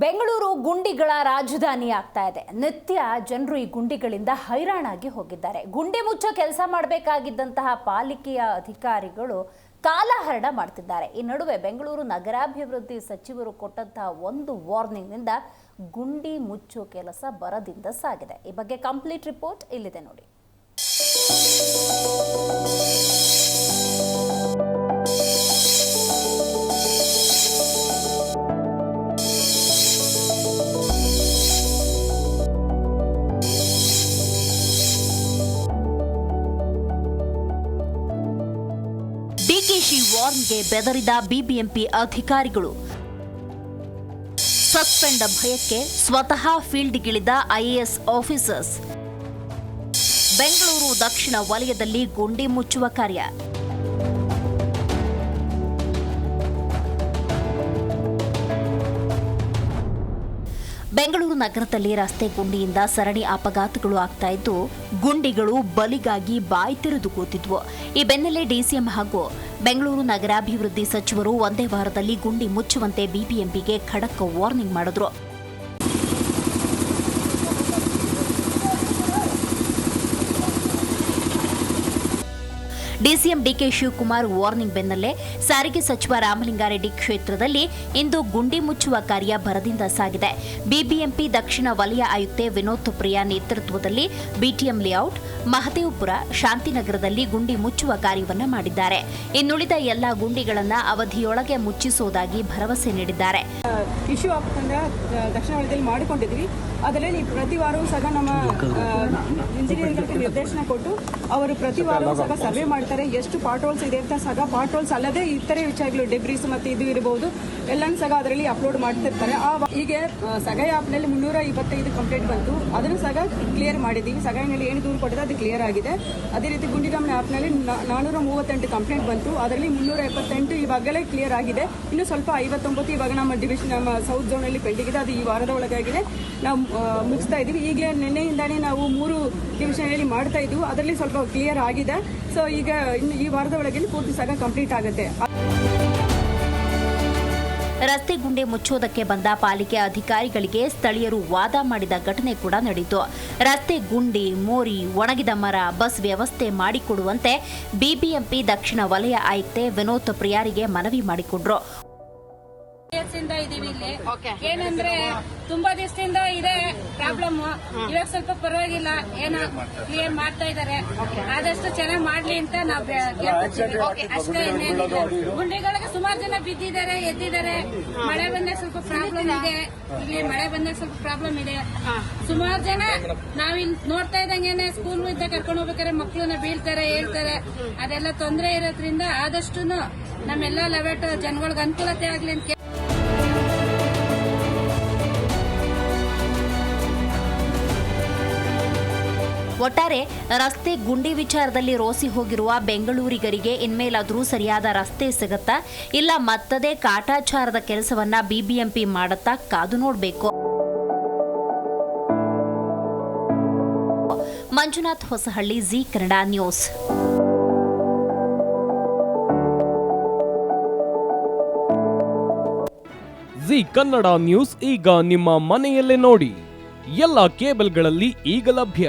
ಬೆಂಗಳೂರು ಗುಂಡಿಗಳ ರಾಜಧಾನಿ ಆಗ್ತಾ ಇದೆ. ನಿತ್ಯ ಜನರು ಈ ಗುಂಡಿಗಳಿಂದ ಹೈರಾಣಾಗಿ ಹೋಗಿದ್ದಾರೆ. ಗುಂಡಿ ಮುಚ್ಚೋ ಕೆಲಸ ಮಾಡಬೇಕಾಗಿದ್ದಂತಹ ಪಾಲಿಕೆಯ ಅಧಿಕಾರಿಗಳು ಕಾಲಹರಣ ಮಾಡ್ತಿದ್ದಾರೆ. ಈ ನಡುವೆ ಬೆಂಗಳೂರು ನಗರಾಭಿವೃದ್ಧಿ ಸಚಿವರು ಕೊಟ್ಟಂತಹ ಒಂದು ವಾರ್ನಿಂಗ್ನಿಂದ ಗುಂಡಿ ಮುಚ್ಚೋ ಕೆಲಸ ಬರದಿಂದ ಸಾಗಿದೆ. ಈ ಬಗ್ಗೆ ಕಂಪ್ಲೀಟ್ ರಿಪೋರ್ಟ್ ಇಲ್ಲಿದೆ ನೋಡಿ. ಡಿಕೆಶಿ ವಾರ್ನ್ಗೆ ಬೆದರಿದ ಬಿಬಿಎಂಪಿ ಅಧಿಕಾರಿಗಳು. ಸಸ್ಪೆಂಡ್ ಭಯಕ್ಕೆ ಸ್ವತಃ ಫೀಲ್ಡ್ಗಿಳಿದ ಐಎಎಸ್ ಆಫೀಸರ್ಸ್. ಬೆಂಗಳೂರು ದಕ್ಷಿಣ ವಲಯದಲ್ಲಿ ಗುಂಡಿ ಮುಚ್ಚುವ ಕಾರ್ಯ. ಬೆಂಗಳೂರು ನಗರದಲ್ಲಿ ರಸ್ತೆ ಗುಂಡಿಯಿಂದ ಸರಣಿ ಅಪಘಾತಗಳು ಆಗ್ತಾ ಇದ್ದು, ಗುಂಡಿಗಳು ಬಲಿಗಾಗಿ ಬಾಯಿ ತೆರೆದು ಕೂತಿದ್ವು. ಈ ಬೆನ್ನಲ್ಲೇ ಡಿಸಿಎಂ ಹಾಗೂ ಬೆಂಗಳೂರು ನಗರಾಭಿವೃದ್ಧಿ ಸಚಿವರು ಒಂದೇ ವಾರದಲ್ಲಿ ಗುಂಡಿ ಮುಚ್ಚುವಂತೆ ಬಿಬಿಎಂಪಿಗೆ ಖಡಕ್ ವಾರ್ನಿಂಗ್ ಮಾಡಿದ್ರು. ಡಿಸಿಎಂ ಡಿಕೆ ಶಿವಕುಮಾರ್ ವಾರ್ನಿಂಗ್ ಬೆನ್ನಲ್ಲೇ ಸಾರಿಗೆ ಸಚಿವ ರಾಮಲಿಂಗಾರೆಡ್ಡಿ ಕ್ಷೇತ್ರದಲ್ಲಿ ಇಂದು ಗುಂಡಿ ಮುಚ್ಚುವ ಕಾರ್ಯ ಭರದಿಂದ ಸಾಗಿದೆ. ಬಿಬಿಎಂಪಿ ದಕ್ಷಿಣ ವಲಯ ಆಯುಕ್ತೆ ವಿನೋದ್ ಪ್ರಿಯಾ ನೇತೃತ್ವದಲ್ಲಿ ಬಿಟಿಎಂ ಲೇಔಟ್ ಮಹದೇವಪುರ ಶಾಂತಿನಗರದಲ್ಲಿ ಗುಂಡಿ ಮುಚ್ಚುವ ಕಾರ್ಯವನ್ನು ಮಾಡಿದ್ದಾರೆ. ಇನ್ನುಳಿದ ಎಲ್ಲ ಗುಂಡಿಗಳನ್ನು ಅವಧಿಯೊಳಗೆ ಮುಚ್ಚಿಸುವುದಾಗಿ ಭರವಸೆ ನೀಡಿದ್ದಾರೆ. ಇಶ್ಯೂ ಆಗ್ತಂದ್ರೆ ದಕ್ಷಿಣ ವಲಯದಲ್ಲಿ ಮಾಡಿಕೊಂಡಿದ್ವಿ. ಅದರಲ್ಲಿ ಪ್ರತಿ ವಾರವೂ ಸಹ ನಮ್ಮ ಇಂಜಿನಿಯರ್ಗಳಿಗೆ ನಿರ್ದೇಶನ ಕೊಟ್ಟು ಅವರು ಪ್ರತಿ ವಾರವೂ ಸಹ ಸರ್ವೆ ಮಾಡ್ತಾರೆ ಎಷ್ಟು ಪಾಟ್ರೋಲ್ಸ್ ಇದೆ ಅಂತ ಸಹ ಪಾಟ್ರೋಲ್ಸ್ ಅಲ್ಲದೆ ಇತರೆ ವಿಚಾರಗಳು ಡೆಬ್ರೀಸ್ ಮತ್ತು ಇದು ಇರಬಹುದು ಎಲ್ಲನೂ ಸಹ ಅದರಲ್ಲಿ ಅಪ್ಲೋಡ್ ಮಾಡ್ತಿರ್ತಾರೆ. ಆ ಹೀಗೆ ಸಗಾಯಿ ಆ್ಯಪ್ನಲ್ಲಿ ಮುನ್ನೂರ ಇಪ್ಪತ್ತೈದು ಕಂಪ್ಲೇಂಟ್ ಬಂತು. ಅದನ್ನು ಸಹ ಕ್ಲಿಯರ್ ಮಾಡಿದ್ದೀವಿ ಸಗಾಯಿನಲ್ಲಿ ಏನು ದೂರು ಕೊಟ್ಟಿದೆ ಅದು ಕ್ಲಿಯರ್ ಆಗಿದೆ. ಅದೇ ರೀತಿ ಗುಂಡಿರಾಮನ ಆ್ಯಪ್ನಲ್ಲಿ ನಾನೂರ ಮೂವತ್ತೆಂಟು ಕಂಪ್ಲೇಂಟ್ ಬಂತು. ಅದರಲ್ಲಿ ಮುನ್ನೂರ ಎಪ್ಪತ್ತೆಂಟು ಇವಾಗಲೇ ಕ್ಲಿಯರ್ ಆಗಿದೆ. ಇನ್ನು ಸ್ವಲ್ಪ ಐವತ್ತೊಂಬತ್ತು ಇವಾಗ ನಮ್ಮ ಡಿವಿಷನ್ ನಮ್ಮ ಸೌತ್ ಝೋನಲ್ಲಿ ಪೆಂಡಿಂಗ್ ಇದೆ. ಅದು ಈ ವಾರದ ಒಳಗಾಗಿದೆ. ನಾವು ಮುಗಿಸ್ತಾ ಇದ್ದೀವಿ ಈಗಲೇ ನಿನ್ನೆಯಿಂದಾನೇ ನಾವು ಮೂರು ಡಿವಿಷನಲ್ಲಿ ಮಾಡ್ತಾ ಇದ್ವು. ಅದರಲ್ಲಿ ಸ್ವಲ್ಪ ಕ್ಲಿಯರ್ ಆಗಿದೆ. ಸೊ ಈಗ ಇನ್ನು ಈ ವಾರದ ಒಳಗೆ ಪೂರ್ತಿ ಸಾಗ ಕಂಪ್ಲೀಟ್ ಆಗುತ್ತೆ. ರಸ್ತೆ ಗುಂಡೆ ಮುಚ್ಚೋದಕ್ಕೆ ಬಂದ ಪಾಲಿಕೆ ಅಧಿಕಾರಿಗಳಿಗೆ ಸ್ಥಳೀಯರು ವಾದ ಮಾಡಿದ ಘಟನೆ ಕೂಡ ನಡೆಯಿತು. ರಸ್ತೆ ಗುಂಡಿ, ಮೋರಿ, ಒಣಗಿದ ಮರ, ಬಸ್ ವ್ಯವಸ್ಥೆ ಮಾಡಿಕೊಡುವಂತೆ ಬಿಬಿಎಂಪಿ ದಕ್ಷಿಣ ವಲಯ ಆಯುಕ್ತೆ ವಿನೋದ್ ಪ್ರಿಯಾರಿಗೆ ಮನವಿ ಮಾಡಿಕೊಂಡ್ರು. ಏನಂದ್ರೆ ತುಂಬಾ ದಿವಸದಿಂದ ಇದೆ ಪ್ರಾಬ್ಲಮ್ ಇವಾಗ ಸ್ವಲ್ಪ ಪರವಾಗಿಲ್ಲ. ಏನೋ ಕ್ಲಿಯರ್ ಮಾಡ್ತಾ ಇದಾರೆ. ಆದಷ್ಟು ಚೆನ್ನಾಗಿ ಮಾಡ್ಲಿ ಅಂತ ನಾವು ಅಷ್ಟೇ ಗುಂಡಿಗಳಿಗೆ ಸುಮಾರು ಜನ ಬಿದ್ದಿದ್ದಾರೆ ಎದ್ದಿದ್ದಾರೆ. ಮಳೆ ಬಂದಾಗ ಸ್ವಲ್ಪ ಪ್ರಾಬ್ಲಮ್ ಇದೆ. ಇಲ್ಲಿ ಮಳೆ ಬಂದಾಗ ಸ್ವಲ್ಪ ಪ್ರಾಬ್ಲಮ್ ಇದೆ. ಸುಮಾರು ಜನ ನಾವಿನ್ ನೋಡ್ತಾ ಇದ್ದಂಗೆನೆ ಸ್ಕೂಲ್ ಇಂದ ಕರ್ಕೊಂಡು ಹೋಗ್ಬೇಕಾದ್ರೆ ಮಕ್ಕಳನ್ನ ಬೀಳ್ತಾರೆ ಹೇಳ್ತಾರೆ. ಅದೆಲ್ಲ ತೊಂದರೆ ಇರೋದ್ರಿಂದ ಆದಷ್ಟು ನಮ್ಮೆಲ್ಲ ಲೆವೆಟ್ ಜನಗಳಿಗೆ ಅನುಕೂಲತೆ ಆಗ್ಲಿ ಅಂತ ಒಟ್ಟಾರೆ ರಸ್ತೆ ಗುಂಡಿ ವಿಚಾರದಲ್ಲಿ ರೋಸಿ ಹೋಗಿರುವ ಬೆಂಗಳೂರಿಗರಿಗೆ ಇನ್ಮೇಲಾದರೂ ಸರಿಯಾದ ರಸ್ತೆ ಸಿಗತ್ತಾ ಇಲ್ಲ ಮತ್ತದೇ ಕಾಟಾಚಾರದ ಕೆಲಸವನ್ನ ಬಿಬಿಎಂಪಿ ಮಾಡುತ್ತಾ ಕಾದು ನೋಡಬೇಕು. Manjunath Hosahalli, Zee Kannada news. Zee Kannada news ಈಗ ನಿಮ್ಮ ಮನೆಯಲ್ಲೇ ನೋಡಿ. ಎಲ್ಲ ಕೇಬಲ್ಗಳಲ್ಲಿ ಈಗ ಲಭ್ಯ.